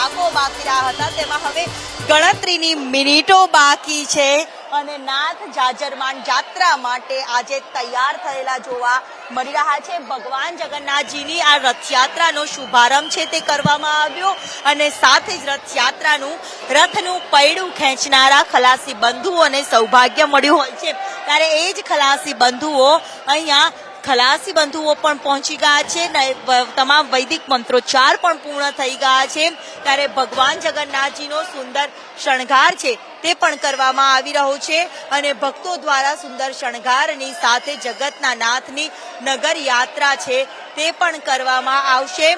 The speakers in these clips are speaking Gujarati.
કલાકો બાકી રહ્યા હતા. તેમાં હવે ગણતરીની મિનિટો બાકી છે અને નાથ જાજરમાન જાત્રા માટે આજે તૈયાર થયેલા જોવા મળી રહ્યા છે. ભગવાન જગન્નાથજીની આ રથયાત્રાનો શુભારંભ છે તે કરવામાં આવ્યો અને સાથે જ રથયાત્રાનું, રથનું પૈડું ખેંચનારા ખલાસી બંધુઓને સૌભાગ્ય મળ્યું હોય છે. ત્યારે એ જ ખલાસી બંધુઓ અહીંયા ખલાસી બંધુઓ પણ પહોંચી ગયા છે તમામ વૈદિક મંત્રોચ્ચાર પણ પૂર્ણ થઈ ગયા છે. ત્યારે ભગવાન જગન્નાથજીનો સુંદર શણગાર છે તે પણ કરવામાં આવી રહ્યો છે અને ભક્તો દ્વારા સુંદર શણગારની સાથે જગતના નાથની નગર યાત્રા છે તે પણ કરવામાં આવશે.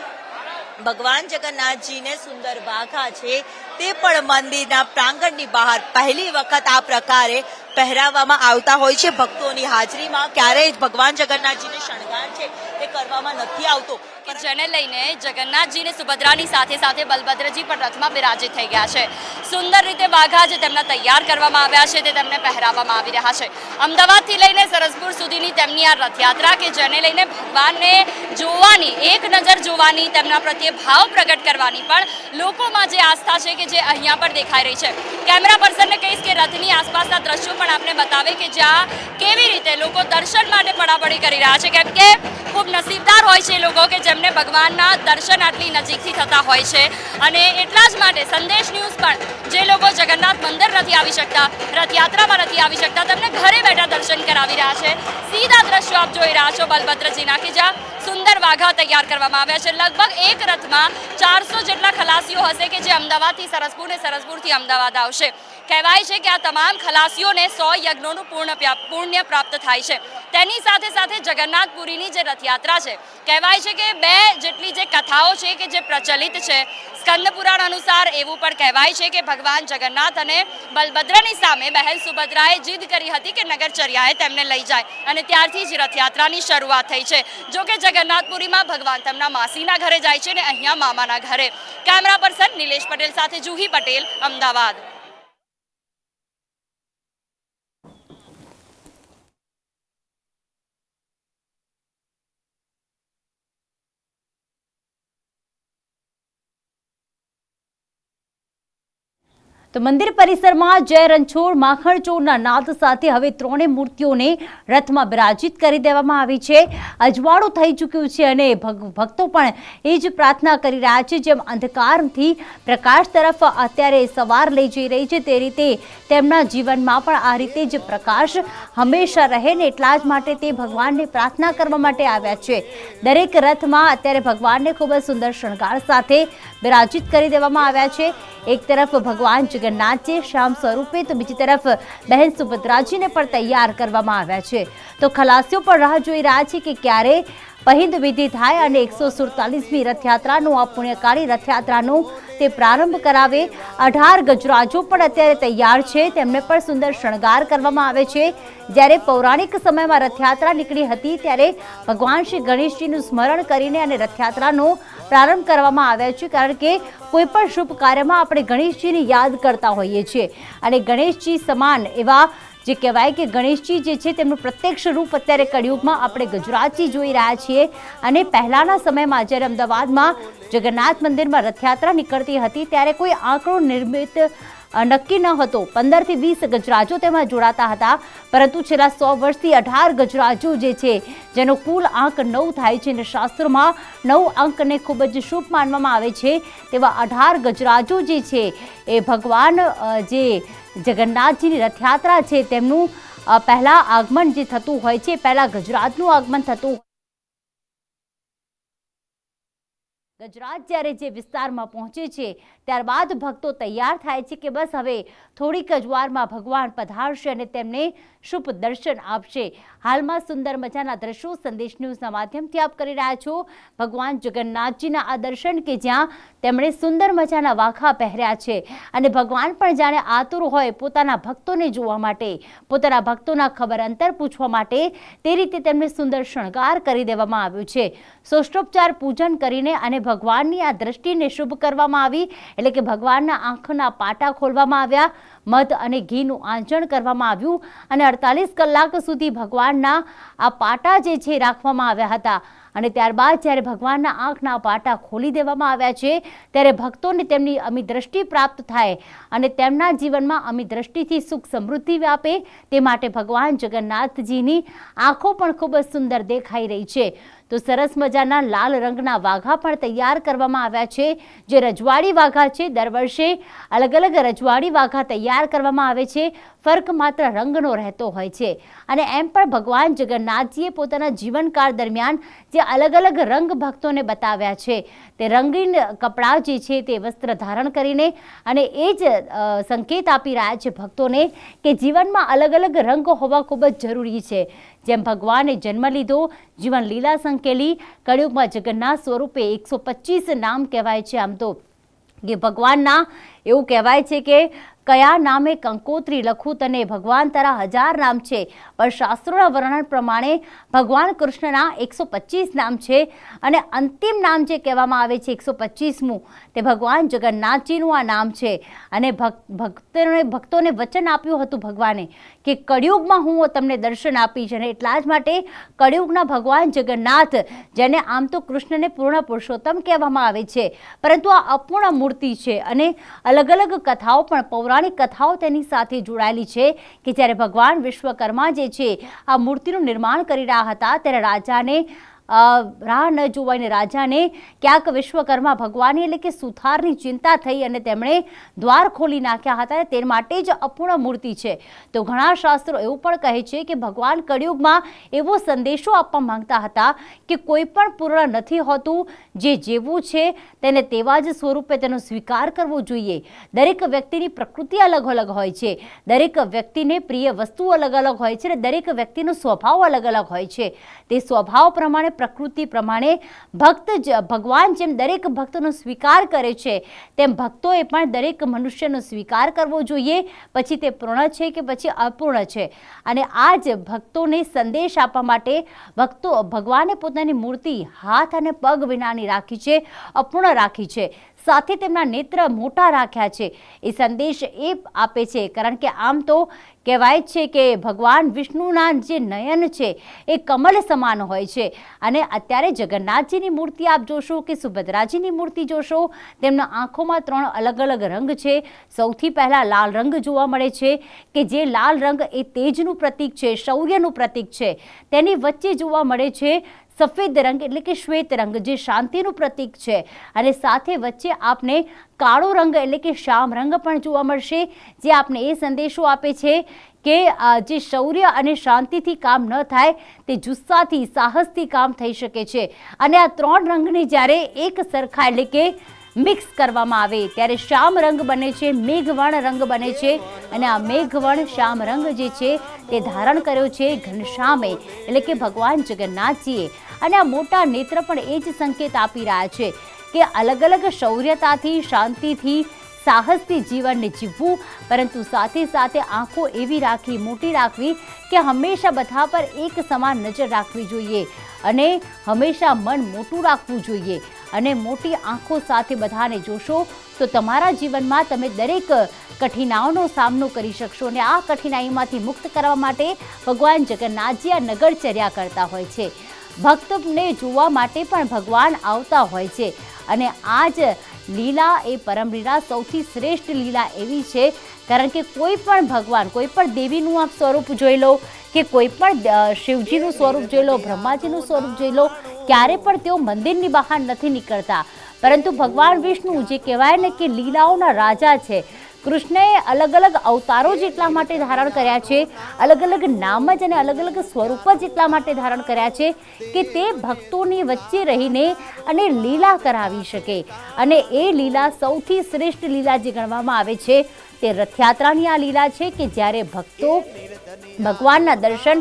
ભગવાન જગન્નાથજીને સુંદર વાઘા છે તે પણ મંદિરના પ્રાંગણની બહાર પહેલી વખત આ પ્રકારે પહેરાવવામાં આવતા હોય છે. ભક્તોની હાજરીમાં ક્યારેય ભગવાન જગન્નાથજીને શણગાર છે તે કરવામાં નથી આવતો. કે જેને લઈને જગન્નાથજીને સુભદ્રાની સાથે સાથે બલભદ્રજી પણ રથમાં બિરાજિત થઈ ગયા છે. સુંદર રીતે વાઘા જે તેમના તૈયાર કરવામાં આવ્યા છે તે તેમને પહેરાવવામાં આવી રહ્યા છે. અમદાવાદથી લઈને સરસપુર સુધીની તેમની આ રથયાત્રા કે જેને લઈને ભગવાનને જોવાની, એક નજર જોવાની, તેમના પ્રત્યે ભાવ પ્રગટ કરવાની પણ લોકોમાં જે આસ્થા છે કે જે અહીંયા પર દેખાઈ રહી છે. કેમેરા પર્સનને કહીશ કે રથની આસપાસના દ્રશ્યો પણ આપને બતાવે કે જ્યાં કેવી રીતે લોકો દર્શન માટે પડાપડી કરી રહ્યા છે. કેમ કે ખૂબ નસીબદાર હોય છે એ લોકો કે જેમને ભગવાનના દર્શન આટલી નજીકથી થતા હોય છે. અને એટલા જ માટે સંદેશ ન્યૂઝ પણ જે લોકો જગન્નાથ મંદિર નથી આવી શકતા, રથયાત્રામાં નથી આવી શકતા, તેમને ઘરે બેઠા દર્શન કરાવી રહ્યા છે. સીધા દ્રશ્યો આપ જોઈ રહ્યા છો બલભદ્રજીના કે જ્યાં સુંદર વાઘા તૈયાર કરવામાં આવ્યા છે. લગભગ એક રથમાં ચારસો જેટલા ખલાસીઓ હશે કે જે અમદાવાદથી સરસપુર ને સરસપુરથી અમદાવાદ આવશે. કહેવાય છે કે આ તમામ ખલાસીઓને સો યજ્ઞોનું પૂર્ણ પુણ્ય પ્રાપ્ત થાય છે. તેની સાથે સાથે જગન્નાથપુરીની જે રથયાત્રા છે, કહેવાય છે કે બે જેટલી જે કથાઓ છે કે જે પ્રચલિત છે, સ્કંદ પુરાણ અનુસાર એવું પણ કહેવાય છે કે ભગવાન જગન્નાથ અને બલભદ્રની સામે બહેન સુભદ્રાએ જીદ કરી હતી કે નગરચર્યાએ તેમને લઈ જાય અને ત્યારથી જ રથયાત્રાની શરૂઆત થઈ છે. જો કે જગન્નાથપુરીમાં ભગવાન તેમના માસીના ઘરે જાય છે ને અહીંયા મામાના ઘરે. કેમેરા પર્સન નિલેશ પટેલ સાથે જુહી પટેલ, અમદાવાદ. તો મંદિર પરિસરમાં જય રણછોડ, માખણ ચોરના નાદ સાથે હવે ત્રણેય મૂર્તિઓને રથમાં બિરાજિત કરી દેવામાં આવી છે. અજવાળું થઈ ચૂક્યું છે અને ભક્તો પણ એ જ પ્રાર્થના કરી રહ્યા છે, જેમ અંધકારથી પ્રકાશ તરફ અત્યારે સવાર લઈ જઈ રહી છે. તે રીતે તેમના જીવનમાં પણ આ રીતે જ પ્રકાશ હંમેશા રહે ને એટલા જ માટે તે ભગવાનને પ્રાર્થના કરવા માટે આવ્યા છે. દરેક રથમાં અત્યારે ભગવાનને ખૂબ જ સુંદર શણગાર સાથે બિરાજિત કરી દેવામાં આવ્યા છે. એક તરફ ભગવાન જગન્નાથજી શ્યામ સ્વરૂપે તો બીજી તરફ બહેન સુભદ્રાજીને પણ તૈયાર કરવામાં આવ્યા છે. તો ખલાસીઓ પણ રાહ જોઈ રહ્યા છે કે ક્યારે પહિંદ વિધિ થાય અને એકસો સુડતાલીસમી રથયાત્રાનું આ પુણ્યકાળી રથયાત્રાનું તે પ્રારંભ કરાવે. અઢાર ગજરાજો પણ અત્યારે તૈયાર છે. તેમને પણ સુંદર શણગાર કરવામાં આવે છે. જ્યારે પૌરાણિક સમયમાં રથયાત્રા નીકળી હતી, ત્યારે ભગવાન શ્રી ગણેશજીનું સ્મરણ કરીને અને રથયાત્રાનો પ્રારંભ કરવામાં આવ્યો છે. કારણ કે કોઈ પણ શુભ કાર્યમાં આપણે ગણેશજીને યાદ કરતા હોઈએ છીએ. અને ગણેશજી સમાન એવા જે કહેવાય કે ગણેશજી જે છે, તેમનું પ્રત્યક્ષ રૂપ અત્યારે કળિયુગમાં આપણે ગુજરાતી જોઈ રહ્યા છીએ. અને પહેલાંના સમયમાં જ્યારે અમદાવાદમાં જગન્નાથ મંદિરમાં રથયાત્રા નીકળતી હતી ત્યારે કોઈ આંકડો નિર્મિત નક્કી ન હતો. પંદરથી વીસ ગજરાજો તેમાં જોડાતા હતા. પરંતુ છેલ્લા સો વર્ષથી અઢાર ગજરાજો જે છે, જેનો કુલ આંક નવ થાય છે અને શાસ્ત્રોમાં નવ અંકને ખૂબ જ શુભ માનવામાં આવે છે, તેવા અઢાર ગજરાજો જે છે, એ ભગવાન જે જગન્નાથજીની રથયાત્રા છે, તેમનું પહેલાં આગમન જે થતું હોય છે, પહેલાં ગજરાજનું આગમન થતું ગજરાત જ્યારે જે વિસ્તારમાં પહોંચે છે, ત્યારબાદ ભક્તો તૈયાર થાય છે કે બસ હવે થોડીક જ વારમાં ભગવાન પધારશે અને તેમને શુભ દર્શન આપશે. હાલમાં સુંદર મજાના દ્રશ્યો સંદેશ ન્યૂઝના માધ્યમથી આપ કરી રહ્યા છો. ભગવાન જગન્નાથજીના આ દર્શન કે જ્યાં તેમણે સુંદર મજાના વાખા પહેર્યા છે અને ભગવાન પણ જાણે આતુર હોય પોતાના ભક્તોને જોવા માટે, પોતાના ભક્તોના ખબર અંતર પૂછવા માટે તે રીતે તેમને સુંદર શણગાર કરી દેવામાં આવ્યું છે. સોષ્ટોપચાર પૂજન કરીને અને ભગવાનની આ દ્રષ્ટિને શુભ કરવામાં આવી, એટલે કે ભગવાનના આંખના પાટા ખોલવામાં આવ્યા, મધ અને ઘીનું આંચણ કરવામાં આવ્યું અને અડતાલીસ કલાક સુધી ભગવાનના આ પાટા જે છે રાખવામાં આવ્યા હતા. અને ત્યારબાદ જ્યારે ભગવાનના આંખના પાટા ખોલી દેવામાં આવ્યા છે, ત્યારે ભક્તોને તેમની અમી દ્રષ્ટિ પ્રાપ્ત થાય અને તેમના જીવનમાં અમી દ્રષ્ટિથી સુખ સમૃદ્ધિ વ્યાપે, તે માટે ભગવાન જગન્નાથજીની આંખો પણ ખૂબ જ સુંદર દેખાઈ રહી છે. તો સરસ મજાના લાલ રંગના વાઘા પણ તૈયાર કરવામાં આવ્યા છે. જે રજવાડી વાઘા છે, દર વર્ષે અલગ અલગ રજવાડી વાઘા તૈયાર કરવામાં આવે છે. ફર્ક માત્ર રંગનો રહેતો હોય છે. અને એમ પણ ભગવાન જગન્નાથજીએ પોતાના જીવનકાળ દરમિયાન જે અલગ અલગ રંગ ભક્તોને બતાવ્યા છે. તે રંગીન કપડાં જે છે, તે વસ્ત્ર ધારણ કરીને અને એ જ સંકેત આપી રહ્યા છે ભક્તોને કે જીવનમાં અલગ અલગ રંગ હોવા ખૂબ જ જરૂરી છે. જેમ ભગવાને જન્મ લીધો, જીવન લીલા સંકેલી, કળિયુગમાં જગન્નાથ સ્વરૂપે એકસો નામ કહેવાય છે આમ તો. કે ભગવાનના એવું કહેવાય છે કે કયા નામે કંકોત્રી લખું તને? ભગવાન તારા હજાર નામ છે. પણ શાસ્ત્રોના વર્ણન પ્રમાણે ભગવાન કૃષ્ણના એકસો પચીસ નામ છે અને અંતિમ નામ જે કહેવામાં આવે છે એકસો પચીસમું, તે ભગવાન જગન્નાથજીનું આ નામ છે. અને ભક્ત ભક્તોને ભક્તોને વચન આપ્યું હતું ભગવાને કે કળિયુગમાં હું તમને દર્શન આપીશ અને એટલા જ માટે કળિયુગના ભગવાન જગન્નાથ, જેને આમ તો કૃષ્ણને પૂર્ણ પુરુષોત્તમ કહેવામાં આવે છે, પરંતુ આ અપૂર્ણ મૂર્તિ છે અને અલગ અલગ કથાઓ પણ પૌરાણિક કથાઓ તેની સાથે જોડાયેલી છે કે જ્યારે ભગવાન વિશ્વકર્મા જે છે, આ મૂર્તિનું નિર્માણ કરી રહ્યા હતા, ત્યારે રાજાને રાહ ન જોવાઈને રાજાને ક્યાંક વિશ્વકર્મા ભગવાનની એટલે કે સુથારની ચિંતા થઈ અને તેમણે દ્વાર ખોલી નાખ્યા હતા અને તે માટે જ અપૂર્ણ મૂર્તિ છે. તો ઘણા શાસ્ત્રો એવું પણ કહે છે કે ભગવાન કળિયુગમાં એવો સંદેશો આપવા માંગતા હતા કે કોઈ પણ પૂર્ણ નથી હોતું, જે જેવું છે તેને તેવા જ સ્વરૂપે તેનો સ્વીકાર કરવો જોઈએ. દરેક વ્યક્તિની પ્રકૃતિ અલગ અલગ હોય છે. દરેક વ્યક્તિને પ્રિય વસ્તુ અલગ અલગ હોય છે અને દરેક વ્યક્તિનો સ્વભાવ અલગ અલગ હોય છે. તે સ્વભાવ પ્રમાણે પ્રકૃતિ પ્રમાણે ભક્ત જ, ભગવાન જેમ દરેક ભક્તનો સ્વીકાર કરે છે, તેમ ભક્તોએ પણ દરેક મનુષ્યનો સ્વીકાર કરવો જોઈએ. પછી તે પૂર્ણ છે કે પછી અપૂર્ણ છે? અને આ જ ભક્તોને સંદેશ આપવા માટે ભક્તો ભગવાને પોતાની મૂર્તિ હાથ અને પગ વિનાની રાખી છે, અપૂર્ણ રાખી છે. સાથે તેમના નેત્ર મોટા રાખ્યા છે. એ સંદેશ એ આપે છે, કારણ કે આમ તો કહેવાય છે કે ભગવાન વિષ્ણુના જે નયન છે એ કમલ સમાન હોય છે. અને અત્યારે જગન્નાથજીની મૂર્તિ આપ જોશો કે સુભદ્રાજીની મૂર્તિ જોશો, તેમના આંખોમાં ત્રણ અલગ અલગ રંગ છે. સૌથી પહેલાં લાલ રંગ જોવા મળે છે કે જે લાલ રંગ એ તેજનું પ્રતીક છે, શૌર્યનું પ્રતીક છે. તેની વચ્ચે જોવા મળે છે સફેદ રંગ એટલે કે શ્વેત રંગ જે શાંતિનું પ્રતીક છે. અને સાથે વચ્ચે આપને કાળો રંગ એટલે કે શ્યામ રંગ પણ જોવા મળશે. જે આપને એ સંદેશો આપે છે કે જે શૌર્ય અને શાંતિથી કામ ન થાય, તે જુસ્સાથી, સાહસથી કામ થઈ શકે છે. અને આ ત્રણ રંગને જ્યારે એક સરખા એટલે કે મિક્સ કરવામાં આવે. ત્યારે શ્યામ રંગ બને છે, મેઘવર્ણ રંગ બને છે અને આ મેઘવર્ણ શ્યામ રંગ જે છે તે ધારણ કર્યો છે ઘનશ્યામે એટલે કે ભગવાન જગન્નાથજીએ. અને આ મોટા નેત્ર પણ એ જ સંકેત આપી રહ્યા છે કે અલગ અલગ શૌર્યતાથી, શાંતિથી, સાહસથી જીવનને જીવવું. પરંતુ સાથે સાથે આંખો એવી રાખવી, મોટી રાખવી કે હંમેશા બધા પર એક સમાન નજર રાખવી જોઈએ. અને હંમેશા મન મોટું રાખવું જોઈએ. અને મોટી આંખો સાથે બધાને જોશો, તો તમારા જીવનમાં તમે દરેક કઠિનાઓનો સામનો કરી શકશો અને આ કઠિનાઈમાંથી મુક્ત કરવા માટે ભગવાન જગન્નાથજી નગરચર્યા કરતા હોય છે. ભક્તને જોવા માટે પણ ભગવાન આવતા હોય છે અને આ જ લીલા એ પરમ લીલા સૌથી શ્રેષ્ઠ લીલા એવી છે, કારણ કે કોઈ પણ ભગવાન, કોઈ પણ દેવીનું આપ સ્વરૂપ જોઈ લો કે કોઈ પણ શિવજીનું સ્વરૂપ જોઈ લો, બ્રહ્માજીનું સ્વરૂપ જોઈ લો ક્યારે પણ તેઓ મંદિરની બહાર નથી નીકળતા. પરંતુ ભગવાન વિષ્ણુ જે કહેવાય ને કે લીલાઓના રાજા છે, કૃષ્ણએ અલગ અલગ અવતારો જ એટલા માટે ધારણ કર્યા છે અલગ અલગ નામ જ અને અલગ અલગ સ્વરૂપ જ એટલા માટે ધારણ કર્યા છે કે તે ભક્તોની વચ્ચે રહીને અને લીલા કરાવી શકે. અને એ લીલા સૌથી શ્રેષ્ઠ લીલા જે ગણવામાં આવે છે, તે રથયાત્રાની આ લીલા છે કે જ્યારે ભક્તો ભગવાનના દર્શન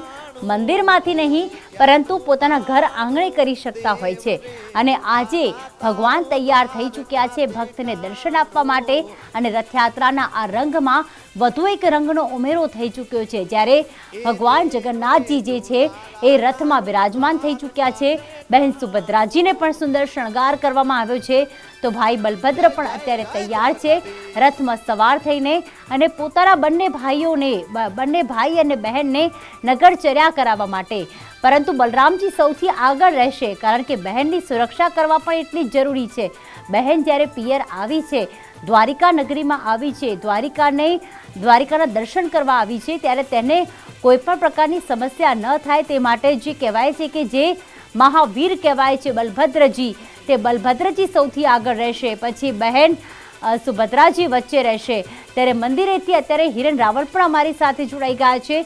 મંદિરમાંથી નહીં પરંતુ પોતાના ઘર આંગણે કરી શકતા હોય છે. અને આજે ભગવાન તૈયાર થઈ ચૂક્યા છે ભક્તને દર્શન આપવા માટે અને રથયાત્રાના આ રંગમાં વધુ એક રંગનો ઉમેરો થઈ ચૂક્યો છે. જ્યારે ભગવાન જગન્નાથજી જે છે, એ રથમાં બિરાજમાન થઈ ચૂક્યા છે. બહેન સુભદ્રાજીને પણ સુંદર શણગાર કરવામાં આવ્યો છે. તો ભાઈ બલભદ્ર પણ અત્યારે તૈયાર છે. રથમાં સવાર થઈને અને પોતાના બંને ભાઈઓને બંને ભાઈ અને બહેનને નગરચર્યા કરાવવા માટે. પરંતુ બલરામજી સૌથી આગળ રહેશે, કારણ કે બહેનની સુરક્ષા કરવા પણ એટલી જ જરૂરી છે. બહેન જ્યારે પિયર આવી છે દ્વારિકા નગરીમાં આવી છે. દ્વારિકાને દ્વારિકાના દર્શન કરવા આવી છે ત્યારે તેને કોઈપણ પ્રકારની સમસ્યા ન થાય તે માટે જે કહેવાય છે કે જે મહાવીર કહેવાય છે બલભદ્રજી. તે બલભદ્રજી સૌથી આગળ રહેશે. પછી બહેન સુભદ્રાજી વચ્ચે રહેશે. ત્યારે મંદિરેથી અત્યારે હિરેન રાવળ પણ અમારી સાથે જોડાઈ ગયા છે.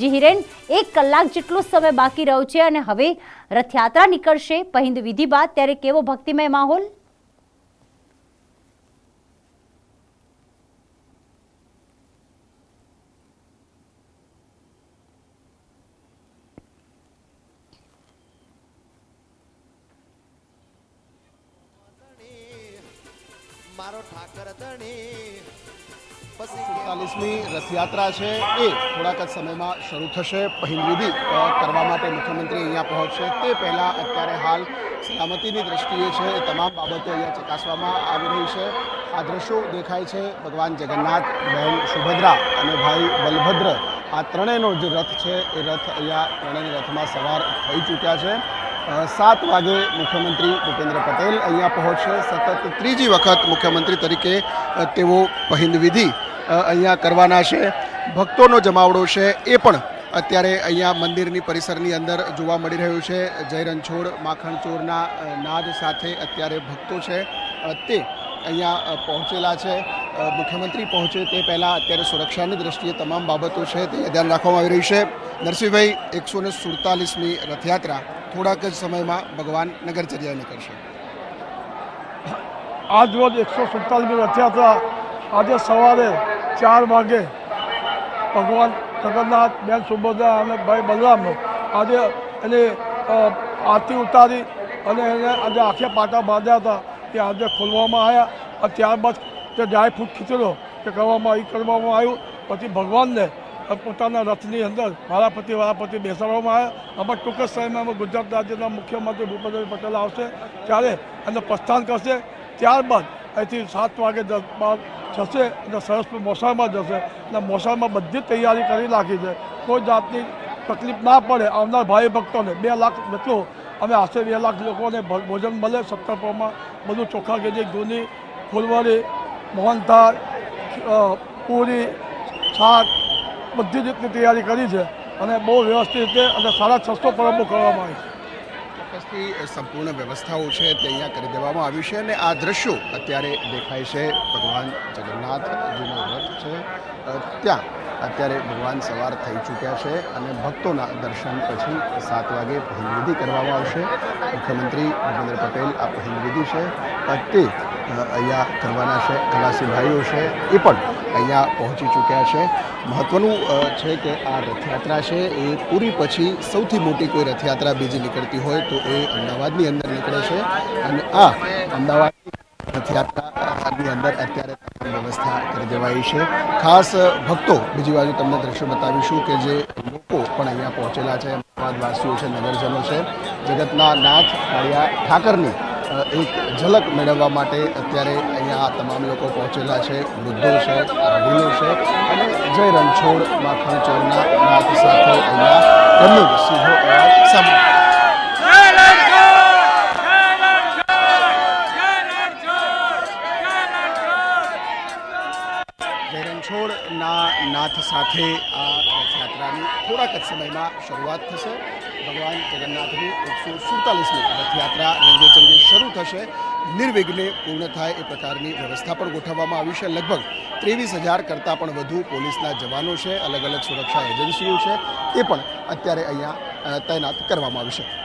જે હિરેન, એક કલાક જેટલો સમય બાકી રહ્યો છે અને હવે રથયાત્રા નીકળશે. પહિંદ વિધિ બાદ ત્યારે કેવો ભક્તિમય માહોલ? મારો ઠાકર ધણી. પછી સુડતાલીસમી રથયાત્રા છે એ થોડાક જ સમયમાં શરૂ થશે. પહેલવિધિ કરવા માટે મુખ્યમંત્રી અહીંયા પહોંચશે. તે પહેલાં અત્યારે હાલ સલામતીની દ્રષ્ટિએ છે એ તમામ બાબતો અહીંયા ચકાસવામાં આવી રહી છે. આ દ્રશ્યો દેખાય છે ભગવાન જગન્નાથ, બહેન સુભદ્રા અને ભાઈ બલભદ્ર. આ ત્રણેયનો જે રથ છે. એ રથ અહીંયા ત્રણેય રથમાં સવાર થઈ ચૂક્યા છે. સાત વાગે મુખ્યમંત્રી ભૂપેન્દ્ર પટેલ અહીંયા પહોંચશે. સતત ત્રીજી વખત મુખ્યમંત્રી તરીકે તેઓ પહિંદવિધિ અહીંયા કરવાના છે. ભક્તોનો જમાવડો છે એ પણ અત્યારે અહીંયા મંદિરની પરિસરની અંદર જોવા મળી રહ્યું છે. જય રણછોડ માખણચોરના નાદ સાથે અત્યારે ભક્તો છે. તે અહીંયા પહોંચેલા છે. મુખ્યમંત્રી પહોંચે તે પહેલાં અત્યારે સુરક્ષાની દ્રષ્ટિએ તમામ બાબતો છે તે ધ્યાન રાખવામાં આવી રહી છે. નરસિંહભાઈ, એકસો સુડતાલીસમી રથયાત્રા થોડાક જ સમયમાં ભગવાન નગરચર્યા નીકળશે. આજ રોજ એકસો સુડતાલીસમી રથયાત્રા આજે સવારે ચાર વાગે ભગવાન જગન્નાથ, બેન સુભદ્રા અને ભાઈ બલરામ આજે એની આરતી ઉતારી અને એને આજે આખે પાટા બાંધ્યા હતા. તે આજે ખોલવામાં આવ્યા અને ત્યારબાદ તે ડ્રાયફ્રૂટ ખીચડો તે કરવામાં એ કરવામાં આવ્યું. પછી ભગવાનને પોતાના રથની અંદર વાળાપતિ વાળાપતિ બેસાડવામાં આવ્યા આમાં ટૂંક જ સમયમાં ગુજરાત રાજ્યના મુખ્યમંત્રી ભૂપેન્દ્રભાઈ પટેલ આવશે ત્યારે અને પ્રસ્થાન કરશે. ત્યારબાદ અહીંથી સાત વાગે બાર જશે અને સરસ મોસાળમાં જશે. અને મોસાળમાં બધી જ તૈયારી કરી નાખી છે. કોઈ જાતની તકલીફ ના પડે આવનાર ભાઈ ભક્તોને. બે લાખ જેટલું અમે આશરે બે લાખ લોકોને ભોજન મળે સત્તરપોમાં બધું ચોખા કેજી ગુની ફૂલવારી, મોહનથાળ પૂરી, શાક બધી રીતની તૈયારી કરી છે અને બહુ વ્યવસ્થિત રીતે અને સાડા છસો પરબો કરવામાં આવી છે. સંપૂર્ણ વ્યવસ્થાઓ છે તે અહીંયા કરી દેવામાં આવી છે અને આ દ્રશ્યો અત્યારે દેખાય છે. ભગવાન જગન્નાથજીનો રથ છે. ત્યાં અત્યારે ભગવાન સવાર થઈ ચૂક્યા છે અને ભક્તોના દર્શન પછી સાત વાગે પહેલવિધિ કરવામાં આવશે. મુખ્યમંત્રી ભૂપેન્દ્ર પટેલ આ પહેલવિધિ છે. તે અહીંયા કરવાના છે, ખલાસી ભાઈઓ છે, એ પણ અહીંયા પહોંચી ચૂક્યા છે. મહત્વનું છે કે આ રથયાત્રા છે, એ પૂરી પછી સૌથી મોટી કોઈ રથયાત્રા બીજી નીકળતી હોય તો એ અમદાવાદની અંદર નીકળે છે. અને આ અમદાવાદ રથયાત્રાની અંદર અત્યારે વ્યવસ્થા કરી દેવાઈ છે. ખાસ ભક્તો બીજી બાજુ તમને દ્રશ્ય બતાવીશું કે જે લોકો પણ અહીંયા પહોંચેલા છે, અમદાવાદવાસીઓ છે, નગરજનો છે. જગતના નાથ કાળિયા ઠાકરની એક ઝલક મેળવવા માટે અત્યારે અહીંયા તમામ લોકો પહોંચેલા છે. વૃદ્ધો છે વડીલો છે અને જય રણછોડ માખણ ચોરના નાથ સાથે અહીંયા તેમનો સિંહો સીધો અવાજ સાંભળ્યો રણછોડના નાથ સાથે આ રથયાત્રાની થોડાક જ સમયમાં શરૂઆત થશે. ભગવાન જગન્નાથની એકસો સુડતાલીસમી રથયાત્રા રેલવે રંગેચંગે શરૂ થશે. નિર્વિઘ્ને પૂર્ણ થાય એ પ્રકારની વ્યવસ્થા પણ ગોઠવવામાં આવી છે. લગભગ ત્રેવીસ હજાર કરતાં પણ વધુ પોલીસના જવાનો છે. અલગ અલગ સુરક્ષા એજન્સીઓ છે. એ પણ અત્યારે અહીંયા તૈનાત કરવામાં આવી છે.